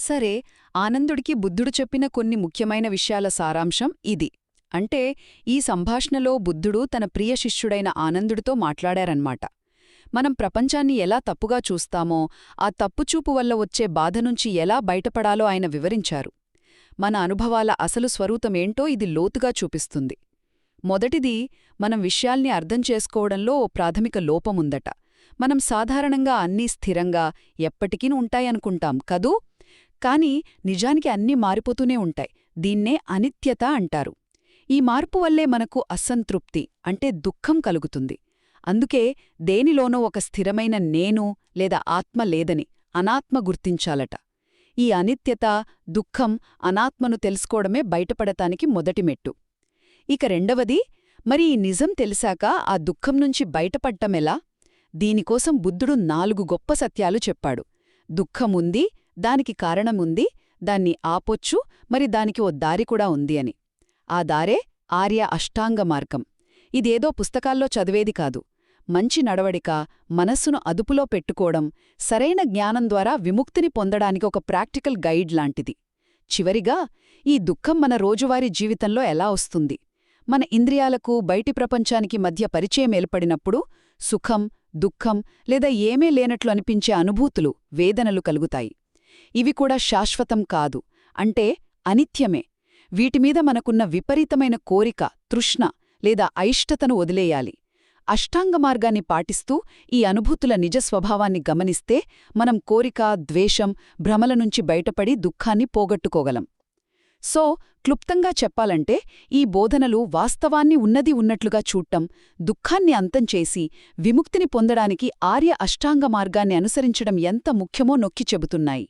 సరే ఆనందుడికి బుద్ధుడు చెప్పిన కొన్ని ముఖ్యమైన విషయాల సారాంశం ఇది. అంటే ఈ సంభాషణలో బుద్ధుడు తన ప్రియ శిష్యుడైన ఆనందుడితో మాట్లాడారన్మాట. మనం ప్రపంచాన్ని ఎలా తప్పుగా చూస్తామో ఆ తప్పుచూపు వల్ల వచ్చే బాధ నుంచి ఎలా బయటపడాలో ఆయన వివరించారు. మన అనుభవాల అసలు స్వరూపమేంటో ఇది లోతుగా చూపిస్తుంది. మొదటిది మనం విషయాల్ని అర్థం చేసుకోవడంలో ఓ ప్రాథమిక లోపముందట. మనం సాధారణంగా అన్నీ స్థిరంగా ఎప్పటికీ ఉంటాయనుకుంటాం కదూ? కాని నిజానికి అన్నీ మారిపోతూనే ఉంటాయి. దీన్నే అనిత్యత అంటారు. ఈ మార్పు వల్లే మనకు అసంతృప్తి అంటే దుఃఖం కలుగుతుంది. అందుకే దేనిలోనో ఒక స్థిరమైన నేను లేదా ఆత్మ లేదని అనాత్మ గుర్తించాలట. ఈ అనిత్యత దుఃఖం అనాత్మను తెలుసుకోవడమే బయటపడటానికి మొదటి మెట్టు. ఇక రెండవది మరి ఈ నిజం తెలిసాక ఆ దుఃఖం నుంచి బయటపడ్డమెలా దీనికోసం బుద్ధుడు నాలుగు గొప్ప సత్యాలు చెప్పాడు. దుఃఖముంది దానికి కారణముంది దాన్ని ఆపొచ్చు మరి దానికి ఓ దారి కూడా ఉంది అని. ఆ దారే ఆర్య అష్టాంగ మార్గం. ఇదేదో పుస్తకాల్లో చదివేది కాదు. మంచి నడవడిక మనస్సును అదుపులో పెట్టుకోవడం సరైన జ్ఞానం ద్వారా విముక్తిని పొందడానికి ఒక ప్రాక్టికల్ గైడ్ లాంటిది. చివరిగా ఈ దుఃఖం మన రోజువారీ జీవితంలో ఎలా వస్తుంది? మన ఇంద్రియాలకు బయటి ప్రపంచానికి మధ్య పరిచయం ఏర్పడినప్పుడు సుఖం దుఃఖం లేదా ఏమీ లేనట్లు అనిపించే అనుభూతులు వేదనలు కలుగుతాయి. ఇవి కూడా శాశ్వతం కాదు. అంటే అనిత్యమే. వీటిమీద మనకున్న విపరీతమైన కోరిక తృష్ణ లేదా అయిష్టతను వదిలేయాలి. అష్టాంగ మార్గాన్ని పాటిస్తూ ఈ అనుభూతుల నిజ స్వభావాన్ని గమనిస్తే మనం కోరిక ద్వేషం భ్రమల నుంచి బయటపడి దుఃఖాన్ని పోగొట్టుకోగలం. సో క్లుప్తంగా చెప్పాలంటే ఈ బోధనలు వాస్తవాన్ని ఉన్నది ఉన్నట్లుగా చూడటం దుఃఖాన్ని అంతం చేసి విముక్తిని పొందడానికి ఆర్య అష్టాంగ మార్గాన్ని అనుసరించడం ఎంత ముఖ్యమో నొక్కి చెబుతున్నాయి.